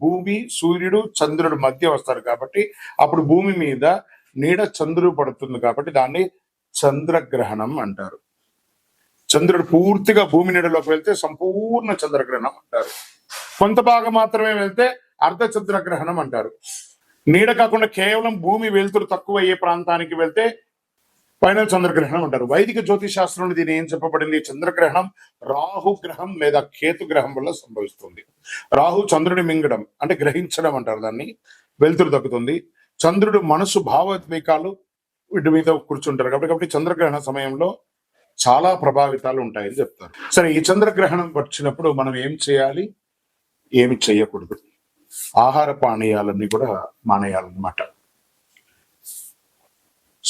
భూమి సూర్యుడు చంద్రుడు మధ్య వస్తారు కాబట్టి అప్పుడు భూమి మీద నీడ చంద్రుడు పడుతుంది కాబట్టి దాన్ని చంద్రగ్రహణం అంటారు. చంద్రుడు పూర్తిగా భూమి నీడలోకి వెళ్తే సంపూర్ణ చంద్రగ్రహణం అంటారు. కొంత భాగం మాత్రమే వెళ్తే అర్ధ చంద్రగ్రహణం అంటారు. నీడ కాకుండా కేవలం భూమి వెలుతురు తక్కువ అయ్యే ప్రాంతానికి వెళ్తే ఫైనల్ చంద్రగ్రహణం అంటారు వైదిక జ్యోతిష్ శాస్త్రంలో దీని ఏం చెప్పబడింది? చంద్రగ్రహణం రాహు గ్రహం లేదా కేతు గ్రహం వల్ల సంభవిస్తుంది. రాహు చంద్రుని మింగడం అంటే గ్రహించడం అంటారు దాన్ని. వెలుతురు దక్కుతుంది చంద్రుడు మనసు భావోద్వేకాలు వీటి మీద కూర్చుంటారు కాబట్టి కాబట్టి చంద్రగ్రహణ సమయంలో చాలా ప్రభావితాలు ఉంటాయని చెప్తారు. సరే ఈ చంద్రగ్రహణం వచ్చినప్పుడు మనం ఏం చేయాలి? ఏమి చేయకూడదు. ఆహార పానీయాలన్నీ కూడా మానేయాలన్నమాట.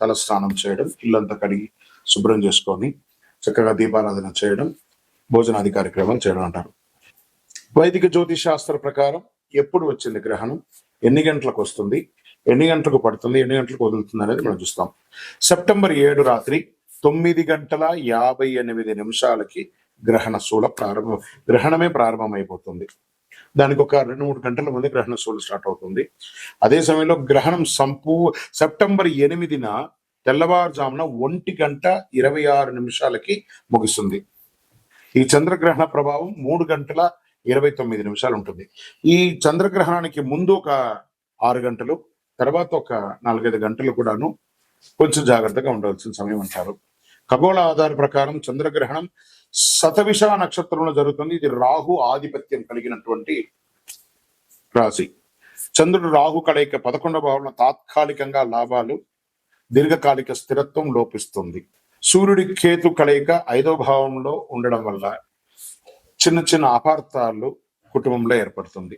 తల స్నానం చేయడం ఇల్లంతా కడిగి శుభ్రం చేసుకొని చక్కగా దీపారాధన చేయడం భోజనాది కార్యక్రమం చేయడం అంటారు. వైదిక జ్యోతిష్ శాస్త్ర ప్రకారం ఎప్పుడు వచ్చింది గ్రహణం? ఎన్ని గంటలకు వస్తుంది? ఎన్ని గంటలకు పడుతుంది? ఎన్ని గంటలకు వదులుతుంది అనేది మనం చూస్తాం. సెప్టెంబర్ ఏడు రాత్రి తొమ్మిది గంటల యాభై ఎనిమిది నిమిషాలకి గ్రహణ శూల ప్రారంభం గ్రహణమే ప్రారంభమైపోతుంది. దానికి ఒక రెండు మూడు గంటల ముందు గ్రహణ శూల స్టార్ట్ అవుతుంది. అదే సమయంలో గ్రహణం సంపూ సెప్టెంబర్ ఎనిమిదిన తెల్లవారుజామున ఒంటి గంట ఇరవై ఆరు నిమిషాలకి ముగుస్తుంది. ఈ చంద్రగ్రహణ ప్రభావం మూడు గంటల ఇరవై తొమ్మిది నిమిషాలు ఉంటుంది ఈ చంద్రగ్రహణానికి ముందు ఒక ఆరు గంటలు తర్వాత ఒక నాలుగైదు గంటలు కూడాను కొంచెం జాగ్రత్తగా ఉండవలసిన సమయం అంటారు. ఖగోళ ఆధార ప్రకారం చంద్రగ్రహణం శతవిష నక్షత్రంలో జరుగుతుంది. ఇది రాహు ఆధిపత్యం కలిగినటువంటి రాశి. చంద్రుడు రాహు కలయిక పదకొండవ భావంలో తాత్కాలికంగా లాభాలు దీర్ఘకాలిక స్థిరత్వం లోపిస్తుంది. సూర్యుడి కేతు కలయిక ఐదవ భావంలో ఉండడం వల్ల చిన్న చిన్న అపార్థాలు కుటుంబంలో ఏర్పడుతుంది.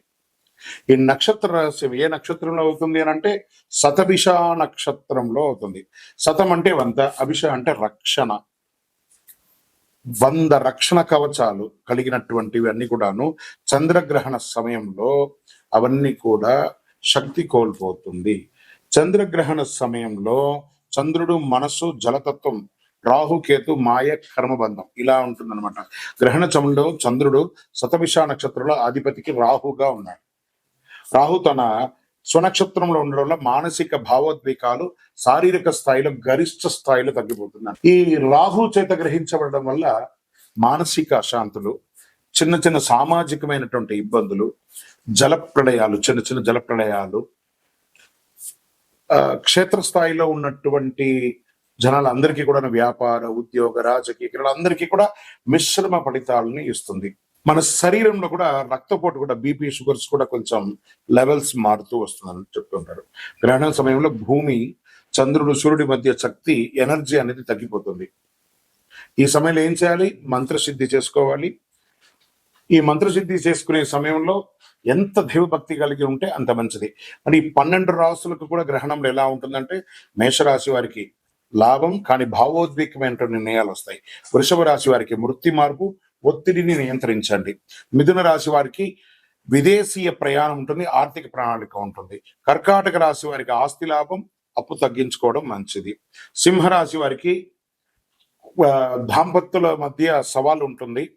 ఈ నక్షత్ర రాశి ఏ నక్షత్రంలో అవుతుంది అని అంటే శతభిష నక్షత్రంలో అవుతుంది. శతం అంటే వంత అభిష అంటే రక్షణ. వంద రక్షణ కవచాలు కలిగినటువంటివి అన్ని కూడాను చంద్రగ్రహణ సమయంలో అవన్నీ కూడా శక్తి కోల్పోతుంది. చంద్రగ్రహణ సమయంలో చంద్రుడు మనసు జలతత్వం రాహుకేతు మాయ కర్మబంధం ఇలా ఉంటుందన్నమాట. గ్రహణ చమంలో చంద్రుడు శతభిష నక్షత్రంలో అధిపతికి రాహుగా ఉన్నాడు. రాహు తన స్వనక్షత్రంలో ఉండడం వల్ల మానసిక భావోద్వేకాలు శారీరక స్థాయిలో గరిష్ట స్థాయిలో తగ్గిపోతున్నాయి. ఈ రాహు చేత గ్రహించబడడం వల్ల మానసిక అశాంతులు చిన్న చిన్న సామాజికమైనటువంటి ఇబ్బందులు జల ప్రళయాలు చిన్న చిన్న జలప్రళయాలు క్షేత్రస్థాయిలో ఉన్నటువంటి జనాలందరికీ కూడా వ్యాపార ఉద్యోగ రాజకీయ క్రీడలందరికీ కూడా మిశ్రమ ఫలితాలని ఇస్తుంది. మన శరీరంలో కూడా రక్తపోటు కూడా బీపీ షుగర్స్ కూడా కొంచెం లెవెల్స్ మారుతూ వస్తుందని చెప్తుంటారు గ్రహణం సమయంలో భూమి చంద్రుడు సూర్యుడి మధ్య శక్తి ఎనర్జీ అనేది తగ్గిపోతుంది. ఈ సమయంలో ఏం చేయాలి? మంత్రసిద్ధి చేసుకోవాలి. ఈ మంత్రసిద్ధి చేసుకునే సమయంలో ఎంత దైవభక్తి కలిగి ఉంటే అంత మంచిది. మరి ఈ పన్నెండు రాసులకు కూడా గ్రహణంలో ఎలా ఉంటుందంటే మేషరాశి వారికి లాభం కానీ భావోద్వేగమైనటువంటి నిర్ణయాలు వస్తాయి. వృషభ రాశి వారికి మృతి మార్పు ఒత్తిడిని నియంత్రించండి. మిథున రాశి వారికి విదేశీయ ప్రయాణం ఉంటుంది ఆర్థిక ప్రణాళిక ఉంటుంది. కర్కాటక రాశి వారికి ఆస్తి లాభం అప్పు తగ్గించుకోవడం మంచిది. సింహరాశి వారికి దాంపత్యుల మధ్య సవాల్ ఉంటుంది.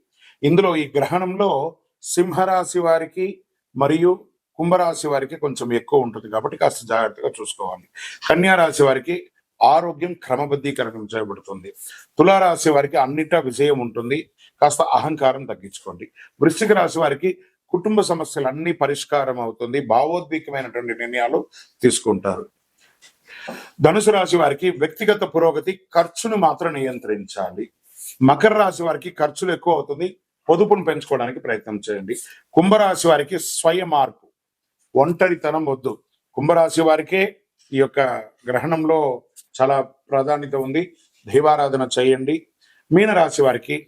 ఇందులో ఈ గ్రహణంలో సింహరాశి వారికి మరియు కుంభరాశి వారికి కొంచెం ఎక్కువ ఉంటుంది కాబట్టి కాస్త జాగ్రత్తగా చూసుకోవాలి. కన్యా రాశి వారికి ఆరోగ్యం క్రమబద్ధీకరణం చేయబడుతుంది తులారాశి వారికి అన్నిటా విజయం ఉంటుంది. కాస్త అహంకారం తగ్గించుకోండి. వృశ్చిక రాశి వారికి కుటుంబ సమస్యలు అన్ని పరిష్కారం అవుతుంది. భావోద్వేగమైనటువంటి నిర్ణయాలు తీసుకుంటారు. ధనుసు రాశి వారికి వ్యక్తిగత పురోగతి ఖర్చును మాత్రం నియంత్రించాలి. మకర రాశి వారికి ఖర్చులు ఎక్కువ అవుతుంది. పొదుపును పెంచుకోవడానికి ప్రయత్నం చేయండి. కుంభరాశి వారికి స్వయ మార్పు. ఒంటరితనం వద్దు. కుంభరాశి వారికే ఈ యొక్క గ్రహణంలో చాలా ప్రాధాన్యత ఉంది. దైవారాధన చేయండి. మీనరాశి వారికి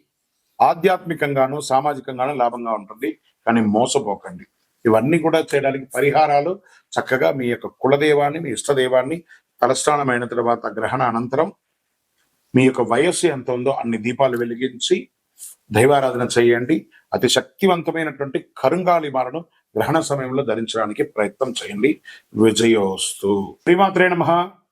ఆధ్యాత్మికంగాను సామాజికంగాను లాభంగా ఉంటుంది. కానీ మోసపోకండి. ఇవన్నీ కూడా చేయడానికి పరిహారాలు చక్కగా మీ యొక్క కులదేవాన్ని మీ ఇష్టదేవాన్ని తలస్నానమైన తర్వాత గ్రహణ అనంతరం మీ యొక్క వయస్సు ఎంత ఉందో అన్ని దీపాలు వెలిగించి దైవారాధన చేయండి. అతి శక్తివంతమైనటువంటి కరుంగాలి మాలను గ్రహణ సమయంలో ధరించడానికి ప్రయత్నం చేయండి. విజయోస్తు. శ్రీమాత్రే నమ.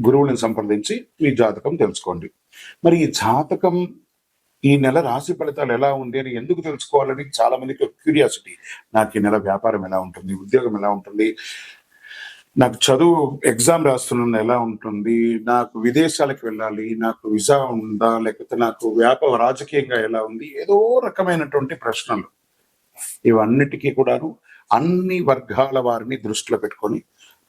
గురువుని సంప్రదించి మీ జాతకం తెలుసుకోండి. మరి ఈ జాతకం ఈ నెల రాశి ఫలితాలు ఎలా ఉంది అని ఎందుకు తెలుసుకోవాలని చాలా మందికి క్యూరియాసిటీ. నాకు ఈ నెల వ్యాపారం ఎలా ఉంటుంది? ఉద్యోగం ఎలా ఉంటుంది? నాకు చదువు ఎగ్జామ్ రాస్తున్న ఎలా ఉంటుంది? నాకు విదేశాలకు వెళ్ళాలి నాకు విజా ఉందా లేకపోతే నాకు వ్యాపార రాజకీయంగా ఎలా ఉంది? ఏదో రకమైనటువంటి ప్రశ్నలు. ఇవన్నిటికీ కూడాను అన్ని వర్గాల వారిని దృష్టిలో పెట్టుకొని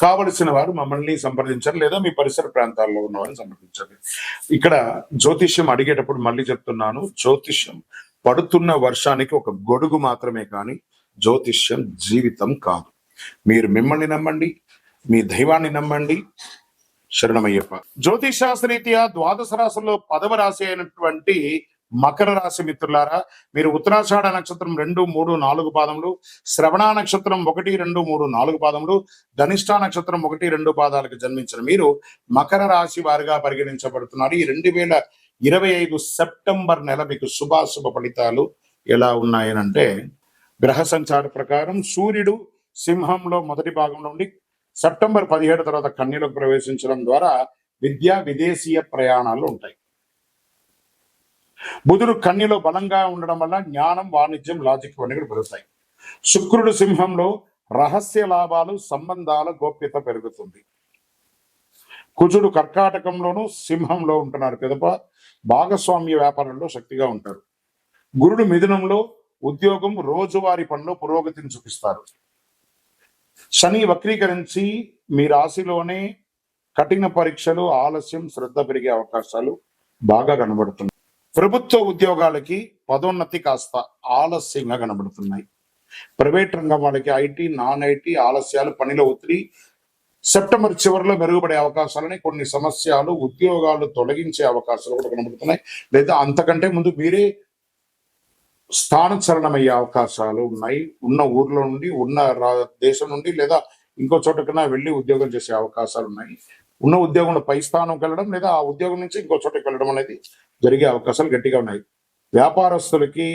కావలసిన వారు మమ్మల్ని సంప్రదించారు లేదా మీ పరిసర ప్రాంతాల్లో ఉన్న వారిని సంప్రదించండి ఇక్కడ జ్యోతిష్యం అడిగేటప్పుడు మళ్ళీ చెప్తున్నాను జ్యోతిష్యం పడుతున్న వర్షానికి ఒక గొడుగు మాత్రమే కానీ జ్యోతిష్యం జీవితం కాదు. మీరు మిమ్మల్ని నమ్మండి మీ దైవాన్ని నమ్మండి. శరణమయ్యప్ప. జ్యోతిష్ శాస్త్రరీత్యా ద్వాదశ రాశుల్లో పదవ రాశి అయినటువంటి మకర రాశి మిత్రులారా మీరు ఉత్తరాషాఢ నక్షత్రం రెండు మూడు నాలుగు పాదములు శ్రవణ నక్షత్రం ఒకటి రెండు మూడు నాలుగు పాదములు ధనిష్ట నక్షత్రం ఒకటి రెండు పాదాలకు జన్మించిన మీరు మకర రాశి వారిగా పరిగణించబడుతున్నారు. ఈ రెండు వేల ఇరవై ఐదు సెప్టెంబర్ నెల మీకు శుభాశుభ ఫలితాలు ఎలా ఉన్నాయనంటే గ్రహ సంచార ప్రకారం సూర్యుడు సింహంలో మొదటి భాగంలో ఉండి సెప్టెంబర్ పదిహేడు తర్వాత కన్యలోకి ప్రవేశించడం ద్వారా విద్యా విదేశీయ ప్రయాణాలు ఉంటాయి. బుధుడు కన్యలో బలంగా ఉండడం వల్ల జ్ఞానం వాణిజ్యం లాజిక్ ఇవన్నీ కూడా పెరుగుతాయి. శుక్రుడు సింహంలో రహస్య లాభాలు సంబంధాల గోప్యత పెరుగుతుంది. కుజుడు కర్కాటకంలోను సింహంలో ఉంటున్నారు పెదప. భాగస్వామ్య వ్యాపారంలో శక్తిగా ఉంటారు గురుడు మిథునంలో ఉద్యోగం రోజువారీ పనిలో పురోగతిని చూపిస్తారు. శని వక్రీకరించి మీ రాశిలోనే కఠిన పరీక్షలు ఆలస్యం శ్రద్ధ పెరిగే అవకాశాలు బాగా కనబడుతున్నాయి. ప్రభుత్వ ఉద్యోగాలకి పదోన్నతి కాస్త ఆలస్యంగా కనబడుతున్నాయి. ప్రైవేట్ రంగం వాళ్ళకి ఐటీ నాన్ ఐటీ ఆలస్యాలు పనిలో ఒత్తిడి సెప్టెంబర్ చివరిలో మెరుగుపడే అవకాశాలని కొన్ని సమస్యలు ఉద్యోగాలు తొలగించే అవకాశాలు కూడా కనబడుతున్నాయి. లేదా అంతకంటే ముందు మీరే స్థానచలనమయ్యే అవకాశాలు ఉన్నాయి. ఉన్న ఊర్లో నుండి ఉన్న రా- దేశం నుండి లేదా ఇంకో చోటకన్నా వెళ్ళి ఉద్యోగం చేసే అవకాశాలు ఉన్నాయి. ఉన్న ఉద్యోగంలో పై స్థానం వెళ్ళడం లేదా ఆ ఉద్యోగం నుంచి ఇంకో చోటకి వెళ్ళడం అనేది జరిగే అవకాశాలు గట్టిగా ఉన్నాయి. వ్యాపారస్తులకి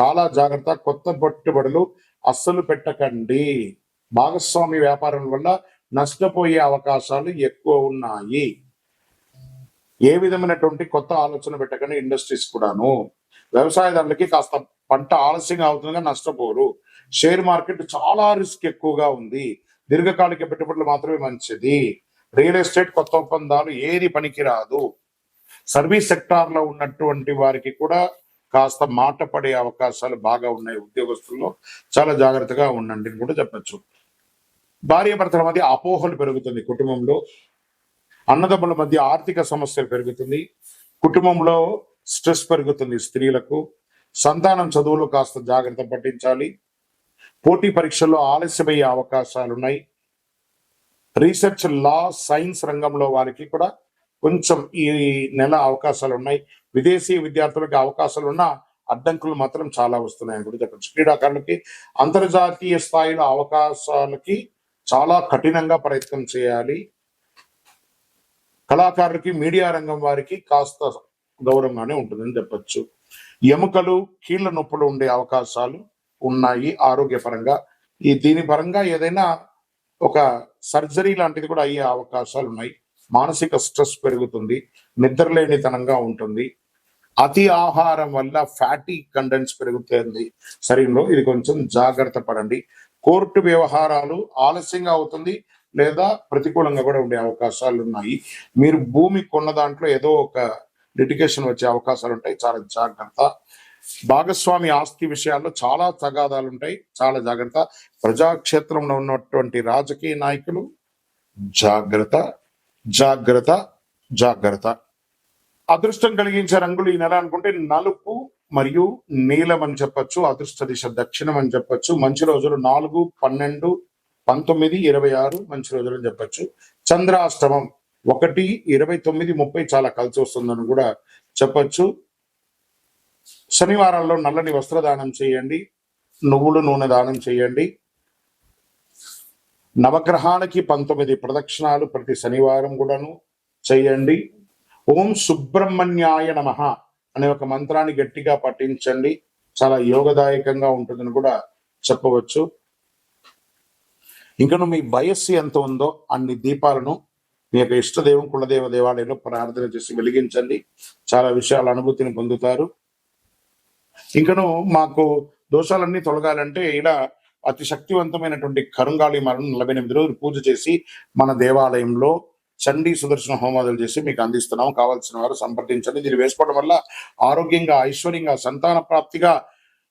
చాలా జాగ్రత్త కొత్త పెట్టుబడులు అస్సలు పెట్టకండి. భాగస్వామి వ్యాపారం వల్ల నష్టపోయే అవకాశాలు ఎక్కువ ఉన్నాయి. ఏ విధమైనటువంటి కొత్త ఆలోచన పెట్టకండి ఇండస్ట్రీస్ కూడాను. వ్యవసాయదారులకి కాస్త పంట ఆలస్యంగా అవుతుందిగా నష్టపోరు. షేర్ మార్కెట్ చాలా రిస్క్ ఎక్కువగా ఉంది. దీర్ఘకాలిక పెట్టుబడులు మాత్రమే మంచిది. రియల్ ఎస్టేట్ కొత్త ఒప్పందాలు ఏది పనికిరాదు. సర్వీస్ సెక్టార్లో ఉన్నటువంటి వారికి కూడా కాస్త మాట పడే అవకాశాలు బాగా ఉన్నాయి ఉద్యోగస్తుల్లో. చాలా జాగ్రత్తగా ఉండండి అని కూడా చెప్పచ్చు. భార్యాభర్తల మధ్య అపోహలు పెరుగుతుంది కుటుంబంలో. అన్నదమ్ముల మధ్య ఆర్థిక సమస్యలు పెరుగుతుంది. కుటుంబంలో స్ట్రెస్ పెరుగుతుంది స్త్రీలకు. సంతానం చదువులు కాస్త జాగ్రత్త పట్టించాలి. పోటీ పరీక్షల్లో ఆలస్యమయ్యే అవకాశాలు ఉన్నాయి రీసెర్చ్ లా సైన్స్ రంగంలో వారికి కూడా కొంచెం ఈ నెల అవకాశాలు ఉన్నాయి విదేశీ విద్యార్థులకి అవకాశాలు ఉన్న అడ్డంకులు మాత్రం చాలా వస్తున్నాయని కూడా చెప్పచ్చు క్రీడాకారులకి అంతర్జాతీయ స్థాయిలో అవకాశాలకి చాలా కఠినంగా ప్రయత్నం చేయాలి. కళాకారులకి మీడియా రంగం వారికి కాస్త గౌరవంగానే ఉంటుందని చెప్పచ్చు. ఎముకలు కీళ్ళ నొప్పులు ఉండే అవకాశాలు ఉన్నాయి ఆరోగ్యపరంగా. ఈ దీని పరంగా ఏదైనా ఒక సర్జరీ లాంటిది కూడా అయ్యే అవకాశాలు ఉన్నాయి మానసిక స్ట్రెస్ పెరుగుతుంది నిద్రలేనితనంగా ఉంటుంది. అతి ఆహారం వల్ల ఫ్యాటీ కంటెంట్స్ పెరుగుతుంది. శరీరంలో ఇది కొంచెం జాగ్రత్త పడండి. కోర్టు వ్యవహారాలు ఆలస్యంగా అవుతుంది లేదా ప్రతికూలంగా కూడా ఉండే అవకాశాలు ఉన్నాయి. మీరు భూమి కొన్న దాంట్లో ఏదో ఒక లిటిగేషన్ వచ్చే అవకాశాలు ఉంటాయి. చాలా జాగ్రత్త. భాగస్వామి ఆస్తి విషయాల్లో చాలా తగాదాలు ఉంటాయి. చాలా జాగ్రత్త. ప్రజాక్షేత్రంలో ఉన్నటువంటి రాజకీయ నాయకులు జాగ్రత్త. జాగ్రత్త జాగ్రత్త. అదృష్టం కలిగించే రంగులు ఈ నెల అనుకుంటే నలుపు మరియు నీలం అని చెప్పొచ్చు అదృష్ట దిశ దక్షిణం అని చెప్పొచ్చు మంచి రోజులు నాలుగు పన్నెండు పంతొమ్మిది ఇరవై ఆరు మంచి రోజులు అని చెప్పొచ్చు. చంద్రాష్టమం ఒకటి ఇరవై తొమ్మిది ముప్పై చాలా కలిసి వస్తుందని కూడా చెప్పొచ్చు. శనివారాల్లో నల్లని వస్త్రదానం చేయండి నువ్వులు నూనె దానం చేయండి. నవగ్రహాలకి పంతొమ్మిది ప్రదక్షిణాలు ప్రతి శనివారం కూడాను చేయండి. ఓం సుబ్రహ్మణ్యాయ నమ అనే ఒక మంత్రాన్ని గట్టిగా పఠించండి. చాలా యోగదాయకంగా ఉంటుందని కూడా చెప్పవచ్చు. ఇంకను మీ వయస్సు ఎంత ఉందో అన్ని దీపాలను మీ యొక్క ఇష్టదేవం కులదేవ దేవాలయంలో ప్రార్థన చేసి వెలిగించండి. చాలా విషయాల అనుభూతిని పొందుతారు. ఇంకను మాకు దోషాలన్నీ తొలగాలంటే ఇలా అతి శక్తివంతమైనటువంటి కరుంగాళి మరణం నలభై ఎనిమిది రోజులు పూజ చేసి మన దేవాలయంలో చండీ సుదర్శన హోమాదులు చేసి మీకు అందిస్తున్నాం కావాల్సిన వారు సంప్రదించండి. దీన్ని వేసుకోవడం వల్ల ఆరోగ్యంగా ఐశ్వర్యంగా సంతాన ప్రాప్తిగా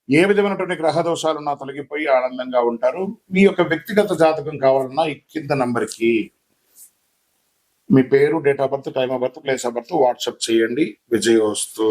ఏ విధమైనటువంటి గ్రహ దోషాలున్నా తొలగిపోయి ఆనందంగా ఉంటారు. మీ యొక్క వ్యక్తిగత జాతకం కావాలన్నా ఈ కింద నంబర్కి మీ పేరు date of birth time of birth place of birth WhatsApp చేయండి. విజయోస్తు.